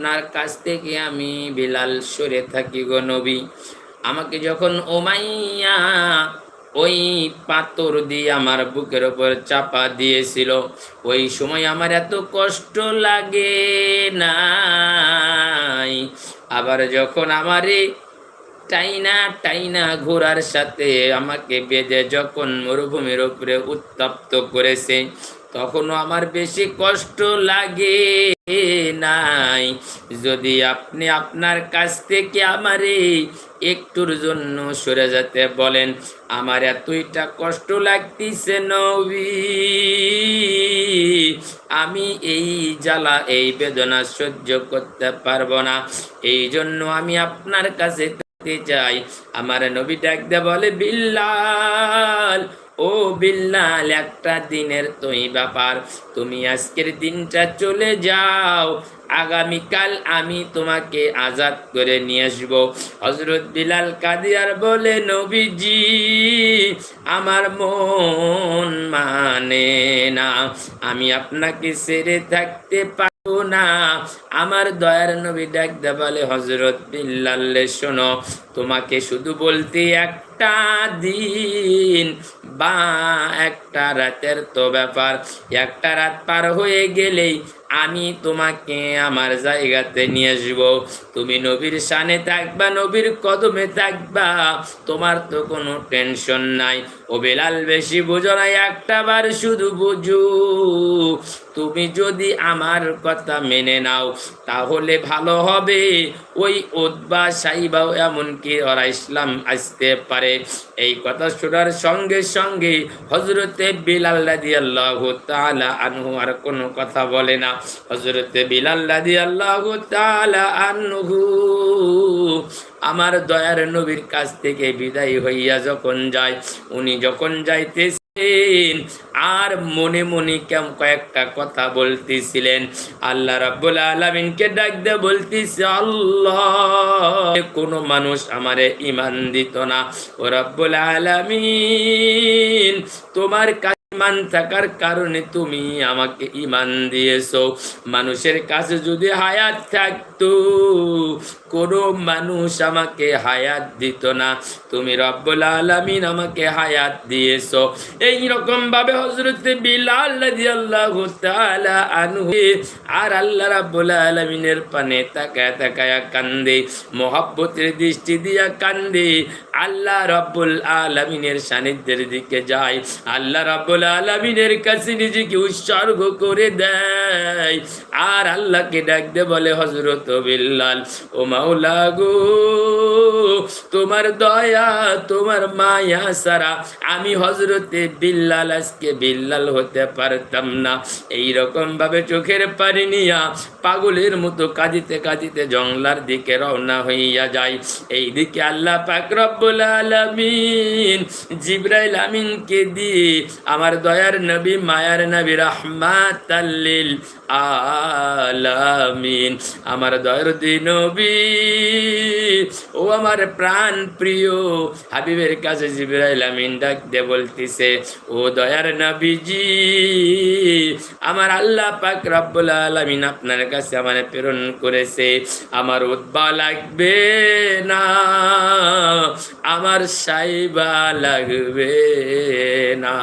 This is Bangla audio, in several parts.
আপনার কাছ থেকে আমি বিলাল সরে থাকি গো নবী। আমাকে যখন ওমাইয়া ওই পাথর দিয়ে আমার বুকের ওপর চাপা দিয়েছিল, ওই সময় আমার এত কষ্ট লাগে নাই। আবার যখন আমারে টাইনা টাইনা ঘোড়ার সাথে আমাকে বেঁধে যখন মরুভূমির উপরে উত্তপ্ত করেছে তখনও আমার বেশি কষ্ট লাগে নাই। যদি আপনি আপনার কাছ থেকে আমারে একটুর জন্য সরে যেতে বলেন, আমার এতইটা কষ্ট লাগতেছে নবী। আমি এই জ্বালা, এই বেদনা সহ্য করতে পারব না। এই জন্য আমি আপনার কাছে চাই। আমার নবী ডাকতে বলে, বিল্লাল ও বিল্লাল, একটা দিনের তুই ব্যাপার তুমি আজকের দিনটা চলে যাও। আগামীকাল আমি তোমাকে আজাদ করে নিয়ে আসব। হজরত বিলাল কাদিয়ার বলে, নবীজি, আমার মন মানে না। আমি আপনাকে ছেড়ে থাকতে পারব না। আমার দয়ার নবী ডাকতে বলে হজরত বিল্লাল শোনো, তোমাকে শুধু বলতে একটা দিন। বা একটা রাতের তো ব্যাপার। একটা রাত পার হয়ে গেলেই আমি তোমাকে আমার জায়গাতে নিয়ে আসব। তুমি নবীর সানে থাকবা, নবীর কদমে থাকবা। তোমার তো কোনো টেনশন নাই। ও বেলাল বেশি বুঝো না, একটা বার শুধু বুঝু। তুমি যদি আমার কথা মেনে নাও, তাহলে ভালো হবে। ওই ওদবা সাইবাও এমনকি ওরা ইসলাম আসতে পারে। এই কথা শোনার সঙ্গে সঙ্গে হজরতে বিলাল রাদি আল্লাহ তালা আনহু আর কোনো কথা বলে না। হজরতে বিলাল রাদি আল্লাহ আনহু আমার দয়ার নবীর কাছ থেকে বিদায় হইয়া যখন যায়, উনি যখন যাইতেছেন, আর মনে মনে কেম কয়েকটা কথা বলতেছিলেন। আল্লাহ রাব্বুল আলামিনকে ডাক দিয়ে বলতেছে, আল্লাহ, কোনো মানুষ আমারে ইমান দিত না। ও রাব্বুল আলামিন, তোমার কাছে ইমান থাকার কারণে তুমি আমাকে ইমান দিয়েছ। মানুষের কাছে যদি হায়াত থাকতো, কোনো মানুষ আমাকে হায়াত দিত না। তুমি রব্বুল আলামিন আমাকে হায়াত দিয়েছ। এই রকম ভাবে হযরতে বিলাল আনহু আর আল্লাহ রাব্বুল আলামিনের পানে তাকায় তাকায় কান্দে, মোহাব্বতের দৃষ্টি দিয়া কান্দে। আল্লাহ রব্বুল আলামিনের সান্নিধ্যের দিকে যায়। আল্লাহ রব্বুল আলামিনের কাছে নিজেকে উৎসর্গ করে দেয়। আর আল্লাহকে ডাক দে বলে হজরত বিল্লাল, ও মাওলা গো, তোমার দয়া, তোমার মায়া সারা আমি হজরতে বিল্লাল, আজকে বিল্লাল হতে পারতাম না। এই রকম ভাবে চোখের পানি নিয়া পাগলের মতো কাঁদিতে কাঁদিতে জংলার দিকে রওনা হইয়া যায়। এই দিকে আল্লাহ পাক রব্বুল আলামিন জিব্রাইল আমিনকে দিয়ে আমার দয়ার নবী, মায়ার নবী রাহমাতাল্লিল আলামিন। আমার দয়ারদি নবী, ও আমার প্রাণ প্রিয়। হাবিবের কাছে জিব্রাইল আমিন ডাক দে বলতিছে, ও দয়ার নবীজি, আমার আল্লাহ পাক রব্বুল আলামিন আপনার কাছে আমার প্রেরণ করেছে। আমার উদ্বা লাগবে না, আমার সাইবা লাগবে না।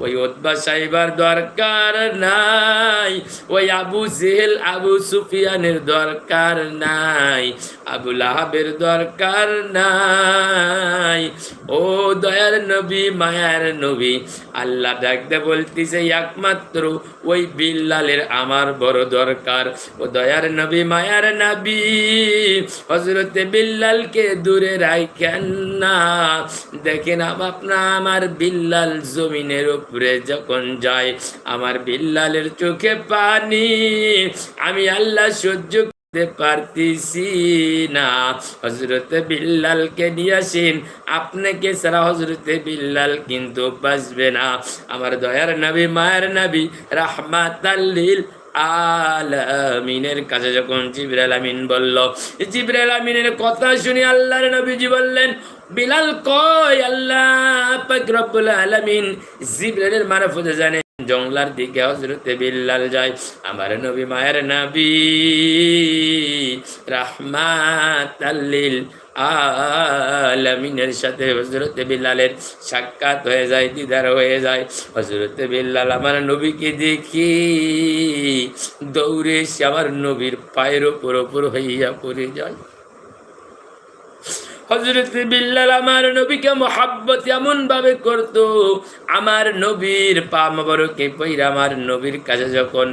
ওই উদ্বা সাইবার দরকার নাই। ওই আবু জেহেল, আবু সুফিয়ানের দরকার নাই। আবু লাহাবের দরকার নাই। ও দয়ার নবী, মায়ার নবী, আল্লাহ ডাকতে বলতেছে, একমাত্র ওই বিল্লালের আমার বড় দরকার। ও দয়ার নবী, মায়ার নবী হজরতে বিল্লালকে দূরে রাখেন না। দেখেন আপনার আমার বিল্লাল জমিনের উপরে যখন যায় আমার বিল্লালের চোখে পানি, আমি আল্লাহ সহ্য পারতেছি না। হজরতে বিল্লালকে নিয়ে আসেন, আপনাকে সারা হজরতে বিল্লাল কিন্তু বাঁচবে না। আমার দয়ার নবী, মায়ের নবী রাহমাতাল্লিল আলামিনের কাছে যখন জিবরাল আমিন বলল জিবরাল আমিনের কথা শুনে আল্লাহর নবীজি বললেন বিলাল কয়, আল্লাহ আলামিন জিবরালের মারফতে জানেন জংলার দিকে হজরতে বিল্লাল যায়, আমার নবী মায়ের নবী রাহমাত আল্লিল আলামিনের সাথে হজরতে বিল্লালের সাক্ষাৎ হয়ে যায়, দিদার হয়ে যায় হজরতে বিল্লাল আমার নবীকে দেখি, দৌড়ে সে আমার নবীর পায়ের ওপর ওপর হইয়া পড়ে যায়। হজরত বিল্লাল আমার নবীকে মোহাব্বত এমন ভাবে করত, আমার নবীর পা মোবারকে পইরা আমার নবীর কাছে যখন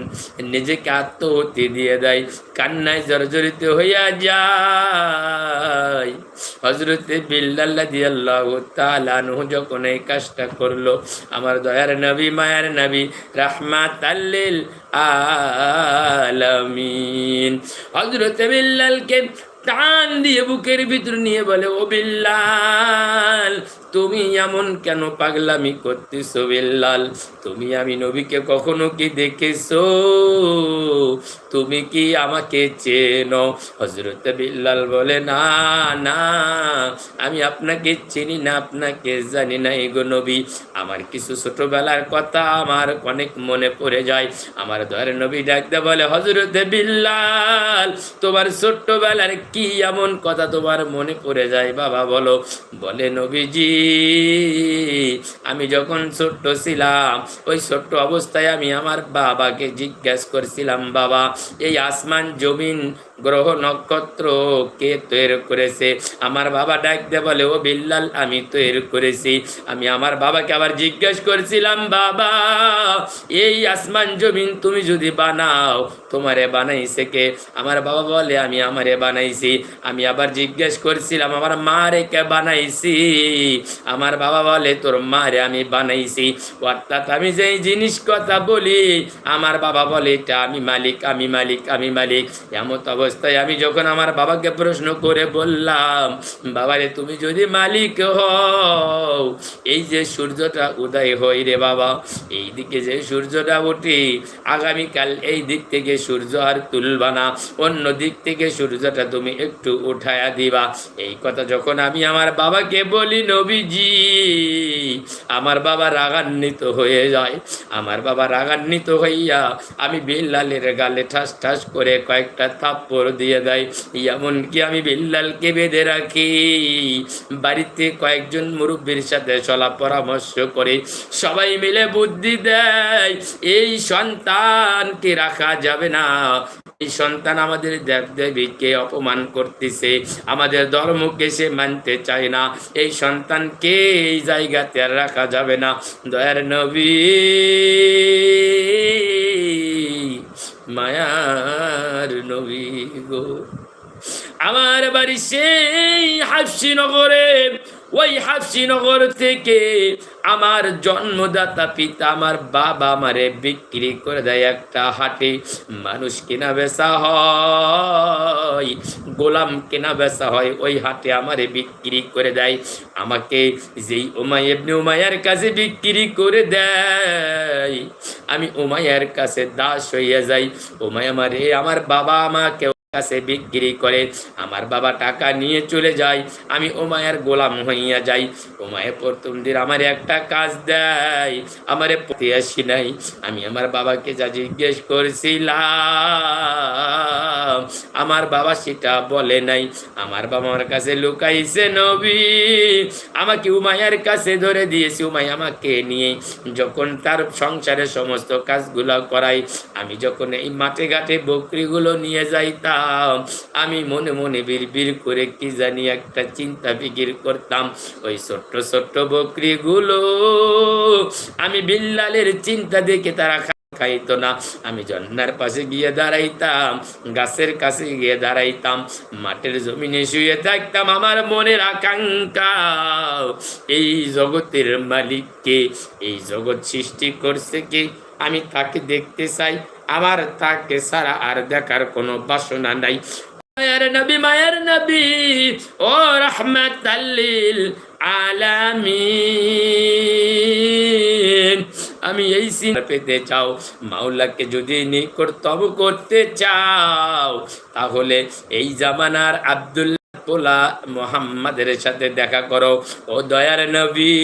নিজেকে আত্মহতি দিয়ে দেয়, কান্নায় জর্জরিত হইয়া যায়। হজরত বিল্লাল্লাহ দিয়াল্লাহ তালানহু যখন এই কাজটা করল, আমার দয়ার নবী, মায়ার নবী রাহমাত আলামিন। হজরত বিল্লালকে টান দিয়ে বুকের ভিতর নিয়ে বলে ও বিল্লাল তুমি এমন কেন পাগলামি করতেছো বিল্লাল? তুমি আমি নবীকে কখনো কি দেখেছ? তুমি কি আমাকে চেনো? হজরত বিল্লাল বলে, না না, আমি আপনাকে চিনি না, আপনাকে জানি না এগো নবী। আমার কিছু ছোটবেলার কথা আমার অনেক মনে পড়ে যায়। আমার ধরে নবী ডাকতে বলে হজরত বিল্লাল, তোমার ছোট্টবেলার কি এমন কথা তোমার মনে পড়ে যায়? বাবা বলো। বলে, নবীজি আমি যখন ছোট্ট ছিলাম, ওই ছোট্ট অবস্থায় আমি আমার বাবাকে জিজ্ঞেস করছিলাম, বাবা, এই আসমান জমিন গ্রহ নক্ষত্র কে তৈরি করেছে? আমার বাবা ডাক দে বলে, ও বিল্লাল, আমি তৈরি করেছি। আমি আমার বাবাকে আবার জিজ্ঞেস করছিলাম, বাবা, এই আসমান জমিন তুমি যদি বানাও, তোমারে বানাইছে কে? আমার বাবা বলে, আমি আমারে বানাইছি। আমি আবার জিজ্ঞেস করছিলাম, আমার মারে কে বানাইছি? আমার বাবা বলে, তোর মারে আমি বানাইছি। অর্থাৎ আমি যেই জিনিস কথা বলি, আমার বাবা বলে, এটা আমি মালিক আমি মালিক আমি মালিক। এমন অবস্থায় আমি যখন আমার বাবাকে প্রশ্ন করে বললাম, বাবারে, তুমি যদি মালিক হও, এই যে সূর্যটা উদয় হয় রে বাবা এই দিকে যে সূর্যটা ওঠে, আগামীকাল এই দিক থেকে সূর্য আর তুলবা না, অন্য দিক থেকে সূর্যটা তুমি একটু উঠায়া দিবা। এই কথা যখন আমি আমার বাবাকে বলি, নবীজি, আমার বাবা রাগান্বিত হয়ে যায়, আমার বাবা রাগান্বিত হইয়া আমি বিল্লালের গালে ঠাস ঠাস করে কয়েকটা থাপ্পড় দিয়ে দেয়। এমনকি আমি বিল্লালকে বেঁধে রাখি। বাড়িতে কয়েকজন মুরব্বীর সাথে চলা পরামর্শ করে সবাই মিলে বুদ্ধি দেয়, এই সন্তানকে রাখা যাবে না। এই সন্তান আমাদের দেব দেবীকে অপমান করতেছে। আমাদের ধর্মকে সে মানতে চায় না। এই সন্তানকে এই জায়গাতে আর রাখা যাবে না। দয়ার নবী। মায়ার নবী গো। আমার বাড়ি সেই হাফসি নগরে ওই হাফসিনগর থেকে আমার জন্মদাতা পিতা, আমার বাবা আমারে বিক্রি করে দেয় একটা হাটে। মানুষ কেনা বেচা হয়, গোলাম কেনা বেচা হয়, ওই হাটে আমারে বিক্রি করে দেয়। আমাকে যেই উমাই এমনি উমাইয়ার কাছে বিক্রি করে দেয়। আমি উমাইয়ার কাছে দাস হইয়া যাই। উমাই আমারে, আমার বাবা আমাকে কাছে বিক্রি করে, আমার বাবা টাকা নিয়ে চলে যায়, আমি ওমায়ের গোলাম হইয়া যাই। ওমায়ের প্রথম দিন আমার একটা কাজ দেয়, আমারে পথে আসি নাই। আমি আমার বাবাকে যা জিজ্ঞেস করছিলাম, আমার বাবা সেটা বলে নাই। আমার বাবা আমার কাছে লুকাইছে নবী, আমাকে উমায়ের কাছে ধরে দিয়েছে। উমাই আমাকে নিয়ে যখন তার সংসারের সমস্ত কাজগুলো করাই আমি যখন এই মাঠে ঘাটে বকরিগুলো নিয়ে যাইতাম আমি মনে মনে বিড় করে কি জানি একটা চিন্তা ফিকির করতাম। ওই ছোট্ট ছোট্ট বকরিগুলো আমি বিল্লালের চিন্তা দেখে তারা খাইতো না। আমি জন্নার পাশে গিয়ে দাঁড়াইতাম, গাছের কাছে গিয়ে দাঁড়াইতাম মাটির জমিনে শুয়ে থাকতাম আমার মনের আকাঙ্ক্ষা। এই জগতের মালিককে, এই জগৎ সৃষ্টি করছে কে? আমি তাকে দেখতে চাই। আমার তাকে সারা আর দেখার কোনো বাসনা নাই। মায়ের নবী মায়ের নবী, ও রহমত আলামিন। আমি এই সিন পেতে চাও, মাওলাকে যদি নিকটতম করতে চাও, তাহলে এই জামানার আব্দুল্লাহ পোলা মোহাম্মদের সাথে দেখা করো। ও দয়ার নবী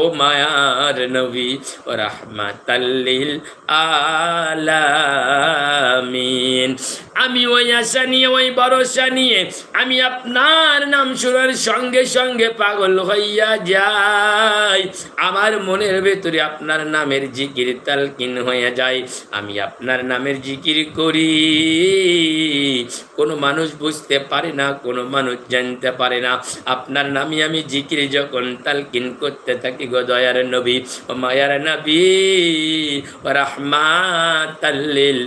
ও মায়ার নবী ও রাহমাতাল্লিল আলামিন। আমি ওই আশা নিয়ে, ওই ভরসা নিয়ে, আমি আপনার নাম শুনার সঙ্গে সঙ্গে পাগল হইয়া যাই। আমার মনের ভেতরে আপনার নামের জিকির তালকিন হয়ে যায়। আমি আপনার নামের জিকির করি। কোনো মানুষ বুঝতে পারে না, কোনো মানুষ জানতে পারে না। আপনার নামে আমি জিকির যখন তালকিন করতে থাকি গো দয়ার নবী। ও মায়ার নবী, ও রাহমাতাল্লিল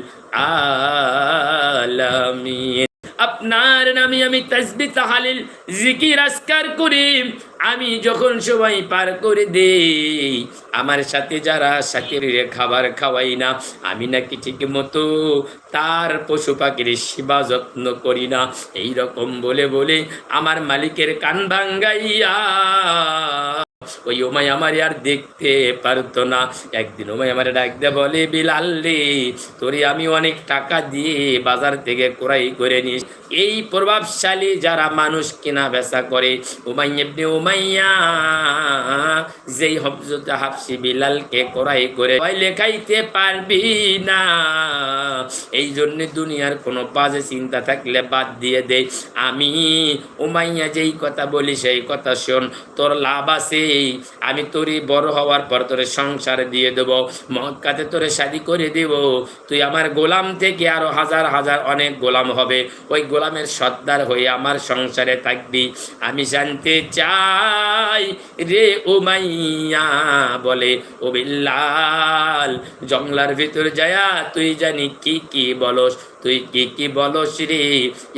আলামিন। আপনার নামে আমি তসবি, তাহালিল, জিকির আসকার করি। আমি যখন সবাই পার করে দেই, আমার সাথে যারা সাকিরে খাবার খাওয়াই না, আমি নাকি ঠিক মতো তার পশু পাখির সেবা যত্ন করি না। এই রকম বলে বলে আমার মালিকের কান ভাঙ্গাইয়া ওই ওমাই আমার আর দেখতে পারতো না। একদিন ওমাই আমার ডাক দে বলে, বিলাল রে, তোরে আমি অনেক টাকা দিয়ে বাজার থেকে ক্রয় করে নিস এই প্রভাবশালী যারা মানুষ কেনা বেচা করে, উমাই এমনি উমাইয়া, যেই হফজতে হাফসি বিলালকে ক্রয় করে লেখাইতে পারবি না। এই জন্য দুনিয়ার কোনো বাজে চিন্তা থাকলে বাদ দিয়ে দে। আমি উমাইয়া যেই কথা বলি, সেই কথা শোন। তোর লাভ আছে আমি তোরই বড় হওয়ার পর তোরে সংসার দিয়ে দেব, মক্কাতে তোরে শাদি করে দেব। তুই আমার গোলাম থেকে আরও হাজার হাজার অনেক গোলাম হবে। ওই গোলামের সর্দার হয়ে আমার সংসারে থাকবি। আমি জানতে চাই রে ও মাইয়া বলে, ও বিল্লাল জংলার ভিতর যায়া তুই জানি কি কি বলস? তুই কি কি বলস রে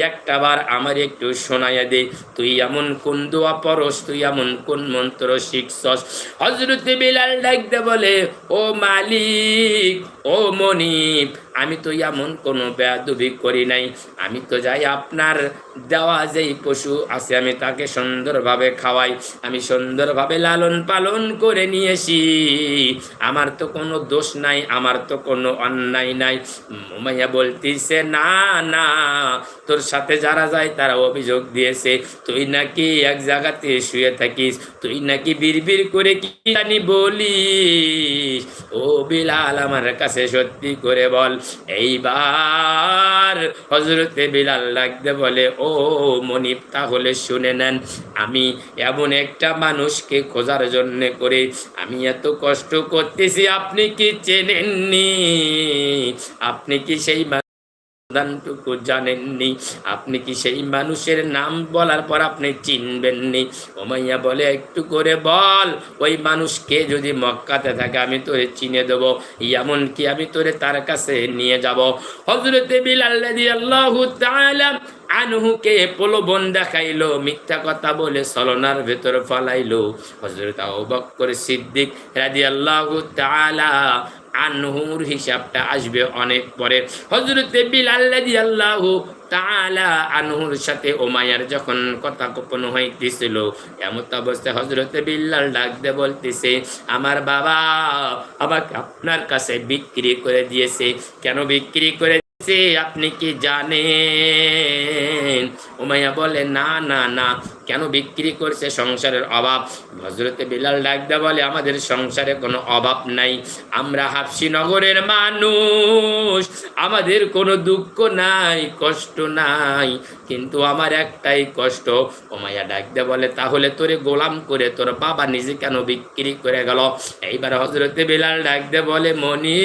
একটা বার আমার একটু শোনাইয়া দে। তুই এমন কোন দোয়া পরস তুই এমন কোন মন্ত্র শিখছস? হজরতে বিলাল ডাকতে বলে, ও মালিক, ও মনিব আমি তো এমন কোনো বেয়াদুবি করি নাই। আমি তো যাই আপনার দেওয়া যেই পশু আছে, আমি তাকে সুন্দরভাবে খাওয়াই। আমি সুন্দরভাবে লালন পালন করে নিয়েছি। আমার তো কোনো দোষ নাই, আমার তো কোনো অন্যায় নাই। মাইয়া বলতিছে, না না, তোর সাথে যারা যায় তারা অভিযোগ দিয়েছে। তুই নাকি এক জায়গাতে শুয়ে থাকিস, তুই নাকি বিড়বিড় করে কি জানি বলিস? ও বিলাল, আমার কাছে সত্যি করে বল এইবার হজরতে বিলাল লাগতে বলে, ও মনিপ তাহলে শুনে নেন, আমি এমন একটা মানুষকে খোঁজার জন্য করে। আমি এত কষ্ট করতেছি, আপনি কি চেনেননি? আপনি কি সেই দানটুকু জানেননি। আপনি কি সেই মানুষের নাম বলার পর আপনি চিনবেননি? ওমাইয়া বলে, একটু করে বল, ওই মানুষকে যদি মক্কাতে থাকে আমি তোরে চিনে আমি তোরে তার কাছে নিয়ে যাব? হজরতে আনহুকে প্রলোভন দেখাইলো, মিথ্যা কথা বলে সলনার ভেতর ফলাইলো। হজরত আবু সিদ্দিক আনহুর হিসাবটা আসবে অনেক পরে। হজরতে বিলাল্লাদি আল্লাহ তালা আনহুর সাথে ওমায়ার যখন কথা গোপন হইতেছিল, এমত অবস্থায় হজরতে বিল্লাল ডাকতে বলতেছে, আমার বাবা আমাকে আপনার কাছে বিক্রি করে দিয়েছে। কেন বিক্রি করে দিয়েছে? আপনি কি জানেন? উমাইয়া বলে, না না না কেন বিক্রি করছে? সংসারের অভাব। হজরতে বিলাল ডাকদা বলে, আমাদের সংসারে কোনো অভাব নাই। আমরা হাফসি নগরের মানুষ। আমাদের কোনো দুঃখ নাই, কষ্ট নাই। কিন্তু আমার একটাই কষ্ট। ওমাইয়া ডাকদা বলে, তাহলে তোরে গোলাম করে, তোর বাবা নিজে কেন বিক্রি করে গেল? এইবার হজরতে বিলাল ডাকদে বলে মনি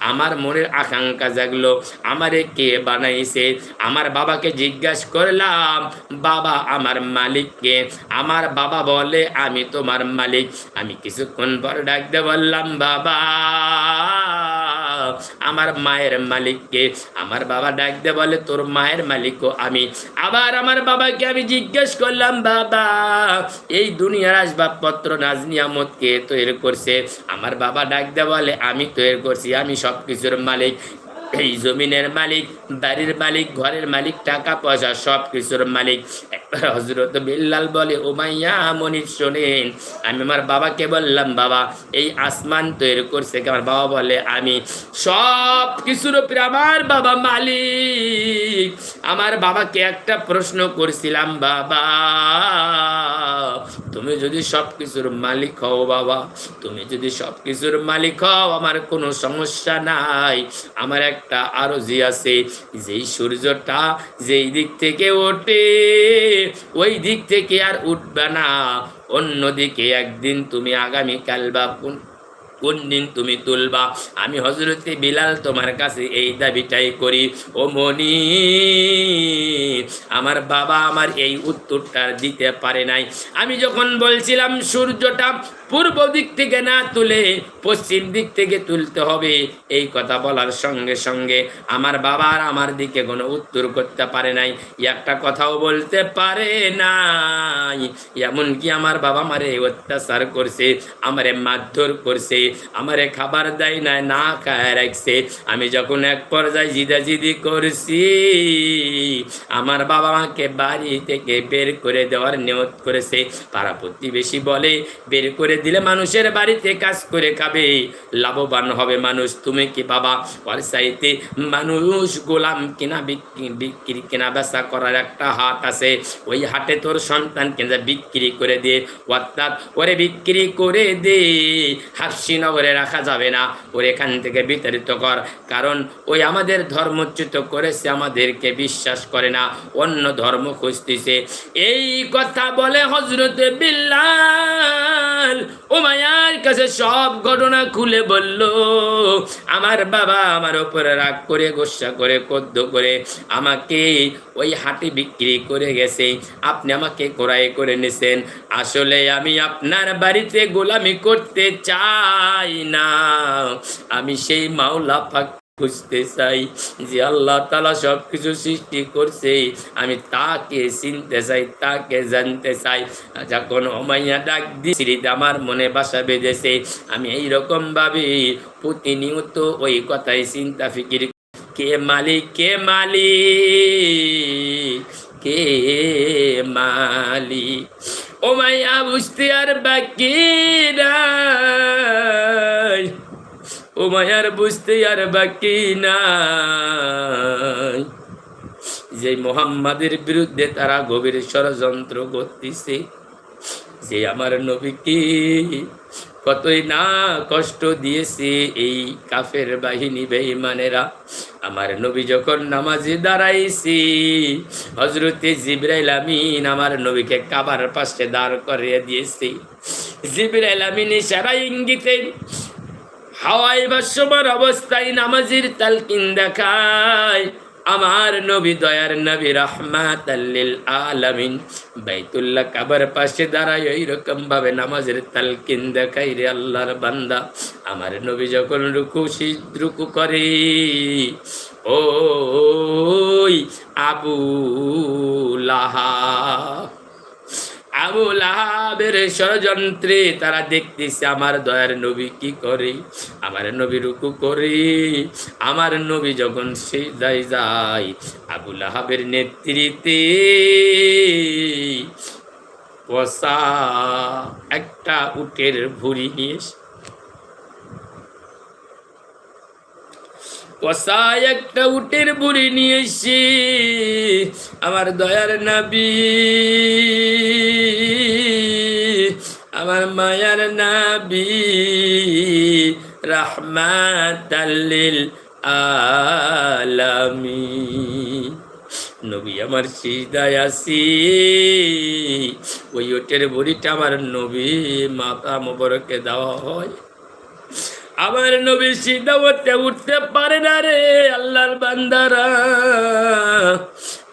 আমার মনের আকাঙ্ক্ষা জাগলো। আমারে কে বানাইছে? আমার বাবাকে জিজ্ঞাসা করলাম। বাবা আমার মালিককে। আমার বাবা বলে, আমি তোমার মালিক। আমি কিছুক্ষণ পর ডাকতে বললাম, বাবা। আমার মায়ের মালিককে। আমার বাবা ডাকতে বলে, তোর মায়ের মালিকও আমি। আবার আমার বাবাকে আমি জিজ্ঞেস করলাম, বাবা, এই দুনিয়ার আসবাবপত্র নাজ নিয়ামত কে তৈরি করছে? আমার বাবা ডাকতে বলে, আমি তৈরি করছি, আমি সব কিছুর মালিক। এই জমিনের মালিক, বাড়ির মালিক, ঘরের মালিক, টাকা পয়সা সব কিছুর মালিক। একবার হজরত বিল্লাল বলে, উমাইয়া মনির, শোনেন, আমি আমার বাবাকে বললাম, বাবা, এই আসমান তৈরি করছে কে?" আমার বাবা বলে, আমি সব কিছুর উপরে আমার বাবা মালিক। আমার বাবাকে একটা প্রশ্ন করছিলাম, বাবা। তুমি যদি সব কিছুর মালিক হও বাবা, তুমি যদি সব কিছুর মালিক হও, আমার কোনো সমস্যা নাই। আমার একটা আরজি আছে, যেই সূর্যটা যেই দিক থেকে ওঠে, ওই দিক থেকে আর উঠবে না। অন্যদিকে একদিন তুমি আগামীকাল বা কোন- দিন তুমি তুলবা। আমি হজরতে বিলাল তোমার কাছে এই দাবিটাই করি। ও মনি আমার বাবা আমার এই উত্তরটা দিতে পারে নাই। আমি যখন বলছিলাম সূর্যটা পূর্ব দিক থেকে না তুলে পশ্চিম দিক থেকে তুলতে হবে। এই কথা বলার সঙ্গে সঙ্গে আমার বাবা আর আমার দিকে কোনো উত্তর করতে পারে নাই। একটা কথাও বলতে পারে নাই। এমনকি আমার বাবা আমারে অত্যাচার করছে, আমারে মারধর করছে, আমারে খাবার দেয় না না খায় রাখছে। আমি যখন এক পর্যায়ে জিদাজিদি করছি, আমার বাবা আমাকে বাড়ি থেকে বের করে দেওয়ার নিয়ত করেছে। পাড়া প্রতিবেশী বলে, বের করে দিলে মানুষের বাড়িতে কাজ করে খাবে। লাভবান হবে মানুষ। তুমি কি বাবা? ওর মানুষ গোলাম কিনা বিক্রি কেনা বেচা করার একটা হাট আছে। ওই হাটে তোর সন্তান কেনা বিক্রি করে দিয়ে অর্থাৎ ওরে বিক্রি করে দে হাসিনগরে রাখা যাবে না। ওর এখান থেকে বিতাড়িত কর। কারণ ওই আমাদের ধর্মচ্যুত করেছে, আমাদেরকে বিশ্বাস করে না। অন্য ধর্ম খুঁজতেছে। এই কথা বলে হজরত বিল্লাল ও কাছে সব ঘটনা খুলে বলল, আমার বাবা আমার উপরে রাগ করে, গোসা করে কদ্দ করে আমাকে ওই হাটে বিক্রি করে গেছে। আপনি আমাকে ক্রয় করে নিছেন। আসলে আমি আপনার বাড়িতে গোলামি করতে চাই না। আমি সেই মাওলা পাক খুঁজতে চাই যে আল্লাহ তালা সব কিছু সৃষ্টি করছে। আমি তাকে চিনতে চাই, তাকে জানতে চাই। যখন অমাইয়া ডাক দিয়েছি আমার মনে বাসা বেঁধেছে, আমি এইরকম ভাবে, প্রতিনিয়ত ওই কথাই চিন্তা ফিকির। কে মালিক কে মালিক কে মালিক? ও মাইয়া বুঝতে আর বাকি বুঝতে আর বাকি নাই। যে মোহাম্মদের বিরুদ্ধে তারা গভীর ষড়যন্ত্র করতেছে, যে আমার নবীকে কতই না কষ্ট দিয়েছে এই কাফের বাহিনী বেঈমানেরা। আমার নবী যখন নামাজে দাঁড়াইছি হজরতে জিব্রাইল আমিন আমার নবীকে কাবার পাশে দাঁড় করিয়ে দিয়েছে। জিব্রাইল আমিন সারা ইঙ্গিতে হাওয়াই ভাষ্যমার অবস্থায় নামাজির তালকিন দেখায়। আমার নবী দয়ার নবী রহমাত আলামিন। বাইতুল্লাহ কাবার পাশে দাঁড়ায় ওই রকম ভাবে নামাজের তালকিন দেখাই রে আল্লাহর বান্দা। আমার নবী যখন রুকু রুকু করে, ওই আবু লাহা আবু লাহাবের ষড়যন্ত্রে তারা দেখতেছে, আমার দয়ার নবী কি করে? আমার নবী রুকু করে। আমার নবী যখন সে যায় যায়, আবু লাহাবের নেতৃত্বে পশা একটা উটের ভুড়ি নিয়ে কষায় একটা উটের বুড়ি নিয়ে এসে আমার দয়ার নাবি। আমার মায়ার নাবি। রাহমাতাল্লিল আলামি নবী আমার সিদায় আসি ওই ওটের বুড়িটা আমার নবী মাতা মোবরকে দেওয়া হয়। আমার নবী সিদ্ধা উঠতে পারে না রে আল্লাহর বান্দারা।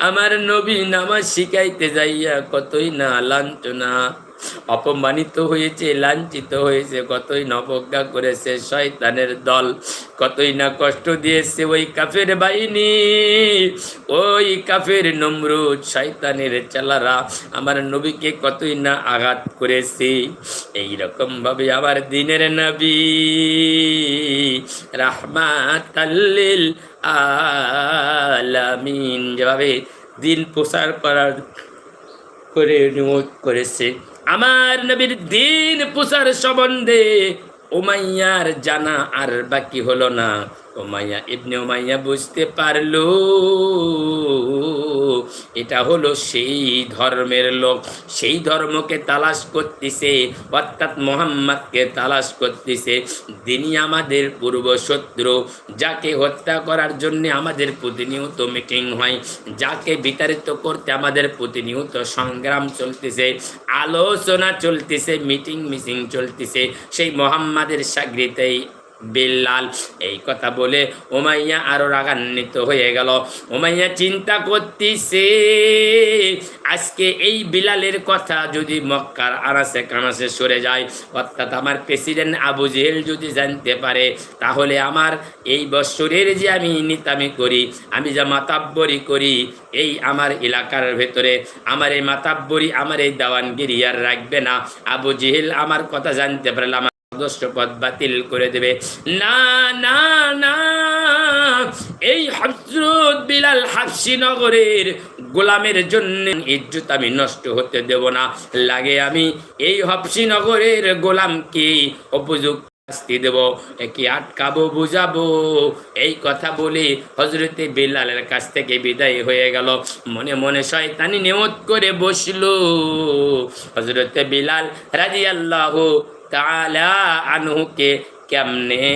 আমার নবী নামাজ শিখাইতে যাইয়া কতই না লাঞ্ছনা। অপমানিত হয়েছে, লাঞ্ছিত হয়েছে, কতই নবজ্ঞা করেছে শয়তানের দল, কতই না কষ্ট দিয়েছে ওই কাফের বাহিনী, ওই কাফের নমরুদ, শয়তানের চালারা, আমার নবীকে কতই না আঘাত করেছে। এই রকম ভাবে আবার দিনের নবী রাহমাত আলামিন, যেভাবে দিন প্রচার করার করে নিয়োগ করেছে। আমার নবীর দিন প্রচার সম্বন্ধে ওমাইয়ার জানা আর বাকি হলো না। ওমাইয়া ইবনে ওমাইয়া বুঝতে পারল। এটা হলো সেই ধর্মের লোক। সেই ধর্মকে তালাশ করতেছে, অর্থাৎ মোহাম্মদকে তালাশ করতেছে। তিনি আমাদের পূর্ব শত্রু যাকে হত্যা করার জন্য আমাদের প্রতিনিয়ত মিটিং হয়, যাকে বিতাড়িত করতে আমাদের প্রতিনিয়ত সংগ্রাম চলতেছে, আলোচনা চলতেছে, মিটিং মিটিং চলতেছে। সেই মোহাম্মদের সাগরিতেই বিল্লাল। এই কথা বলে ওমাইয়া আরও রাগান্বিত হয়ে গেল। ওমাইয়া চিন্তা করতেছে, আজকে এই বিলালের কথা যদি মক্কার আনাসে কানাসে সরে যায়, অর্থাৎ আমার প্রেসিডেন্ট আবু জেহেল যদি জানতে পারে, তাহলে আমার এই বৎসরের যে আমি নিতামি করি, আমি যা মাতাব্বরি করি, এই আমার এলাকার ভেতরে আমার এই মাতাব্বরি, আমার এই দাওয়ানগিরি আর রাখবে না। আবু জেহেল আমার কথা জানতে পারলে সদস্য পদ বাতিল করে দেবে। না না না, এই হজরত বিলাল হাফসি নগরের গোলামের জন্য ইজ্জত আমি নষ্ট হতে দেব না। লাগে আমি এই হফসি নগরের গোলামকে উপযুক্ত শাস্তি আটকাবো, বুঝাবো, এই কথা বলে হজরতে বিলালের কাছ থেকে বিদায় হয়ে গেল। মনে মনে শয়তানি নিয়ত করে বসল। হজরতে বিলাল রাজি আল্লাহ তালা আনহুকে কেমনে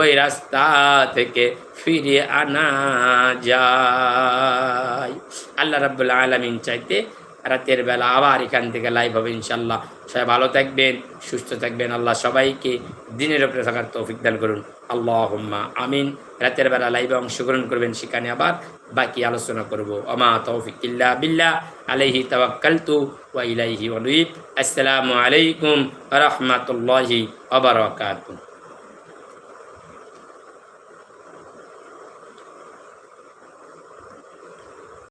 ওই রাস্তা থেকে ফিরে আনা যায়? আল্লাহ রাব্বুল আলমিন চাইতে রাতের বেলা আবার এখান থেকে লাইভ হবে ইনশাল্লাহ সবাই ভালো থাকবেন, সুস্থ থাকবেন। আল্লাহ সবাইকে দিনের উপরে থাকার তৌফিক দান করুন। আল্লাহ আমিন। রাতের বেলা লাইভে অংশগ্রহণ করবেন, সেখানে আবার বাকি আলোচনা করব। আমা তৌফিক ইল্লা বিল্লাহ, আলাইহি তাওয়াক্কালতু ওয়া ইলাইহি ওয়ানুইব। আসসালামু আলাইকুম ওয়া রাহমাতুল্লাহি ওয়া বারাকাতুহু।